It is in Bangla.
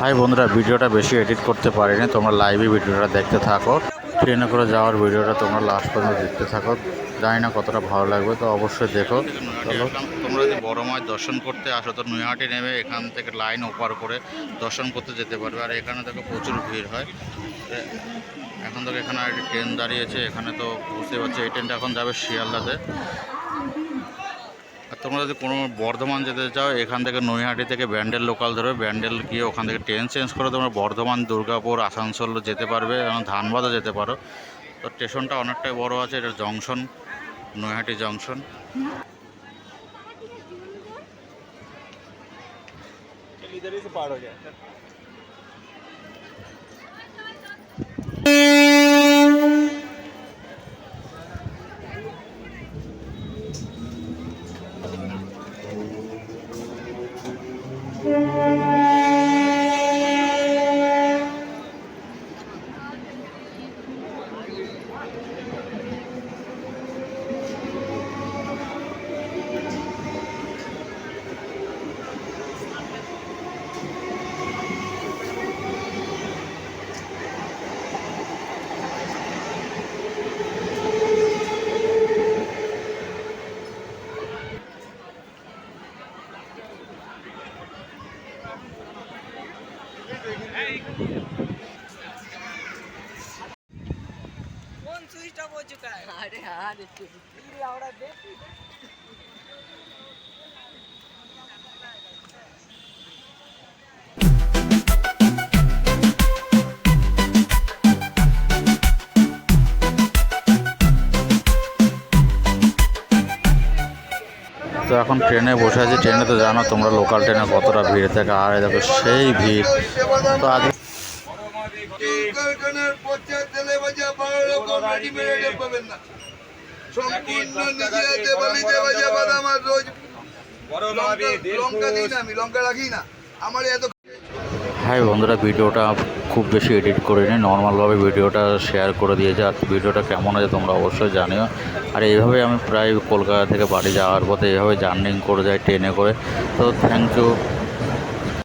হাই বন্ধুরা, ভিডিওটা বেশি এডিট করতে পারিনি, তোমরা লাইভে ভিডিওটা দেখতে থাকো। ট্রেনে করে যাওয়ার ভিডিওটা তোমরা লাস্ট পর্যন্ত দেখতে থাকো। জানি না কতটা ভালো লাগবে, তো অবশ্যই দেখো। তোমরা যদি বড় মাছ দর্শন করতে আসো, তো নৈহাটি নেমে এখান থেকে লাইন ওপার করে দর্শন করতে যেতে পারবে। আর এখানে দেখো প্রচুর ভিড় হয়। এখন থেকে এখানে একটা ট্রেন দাঁড়িয়েছে, এখানে তো বুঝতে পারছি, এই ট্রেনটা এখন যাবে শিয়ালদাতে। আর তোমরা যদি কোনো বর্ধমান যেতে চাও এখান থেকে নৈহাটি থেকে ব্যান্ডেল লোকাল ধরে ব্যান্ডেল গিয়ে ওখান থেকে ট্রেন চেঞ্জ করে তোমরা বর্ধমান দুর্গাপুর আসানসোল যেতে পারবে এবং ধানবাদও যেতে পারো। তো স্টেশনটা অনেকটাই বড় আছে এটা জংশন নৈহাটি জংশন। পার হয়ে যায়। पार हो गया फोन स्विच ऑफ हो चुका है अरे हाँ लाउडा তো এখন ট্রেনে বসে আছি। ট্রেনে তো জানো তোমরা লোকাল ট্রেনে কতটা ভিড় থাকে আর দেখো সেই ভিড়। তো আজ লঙ্কা দিই না আমি লঙ্কা রাখি না। আমার এত হাই বন্ধুরা, ভিডিওটা খুব বেশি এডিট করে নিই নর্মালভাবে ভিডিওটা শেয়ার করে দিয়েছে আর ভিডিওটা কেমন আছে তোমরা অবশ্যই জানিও। আর এইভাবে আমি প্রায় কলকাতা থেকে বাড়ি যাওয়ার পথে এইভাবে জার্নিং করে যাই ট্রেনে করে। তো থ্যাংক ইউ